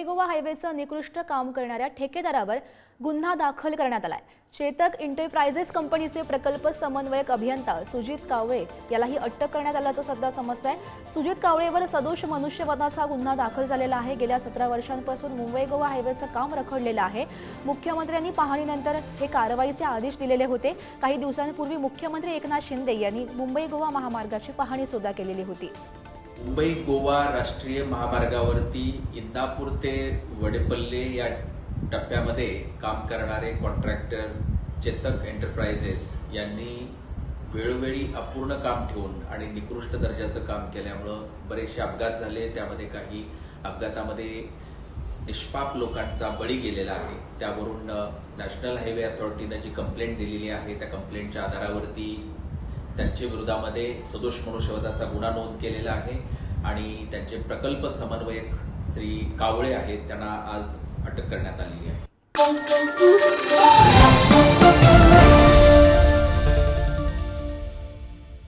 मुंबई गोवा हायवेचं निकृष्ट काम करणाऱ्या ठेकेदारावर गुन्हा दाखल करण्यात आलाय. चेतक एंटरप्राइजेस कंपनीचे प्रकल्प समन्वयक अभियंता सुजित कावळे यालाही अटक करण्यात आल्याचं सध्या समजत आहे सुजित कावळेवर सदोष मनुष्यवधाचा गुन्हा दाखल झालेला आहे. गेल्या सतरा वर्षांपासून मुंबई गोवा हायवेचं काम रखडलेलं आहे. मुख्यमंत्र्यांनी पाहणीनंतर हे कारवाईचे आदेश दिलेले होते. काही दिवसांपूर्वी मुख्यमंत्री एकनाथ शिंदे यांनी मुंबई गोवा महामार्गाची पाहणी सुद्धा केलेली होती. मुंबई गोवा राष्ट्रीय महामार्गावरती इंदापूर ते वडेपल्ले या टप्प्यामध्ये काम करणारे कॉन्ट्रॅक्टर चेतक एंटरप्राइजेस यांनी वेळोवेळी अपूर्ण काम ठेवून आणि निकृष्ट दर्जाचं काम केल्यामुळं बरेचसे अपघात झाले. त्यामध्ये काही अपघातामध्ये निष्पाप लोकांचा बळी गेलेला आहे. त्यावरून नॅशनल हायवे अथॉरिटीनं जी कंप्लेंट दिलेली आहे त्या कंप्लेंटच्या आधारावरती त्यांच्या विरोधामध्ये सदोष मनुष्यवधाचा गुन्हा नोंद केलेला आहे आणि त्यांचे प्रकल्प समन्वयक श्री कावळे आहेत त्यांना आज अटक करण्यात आलेली आहे.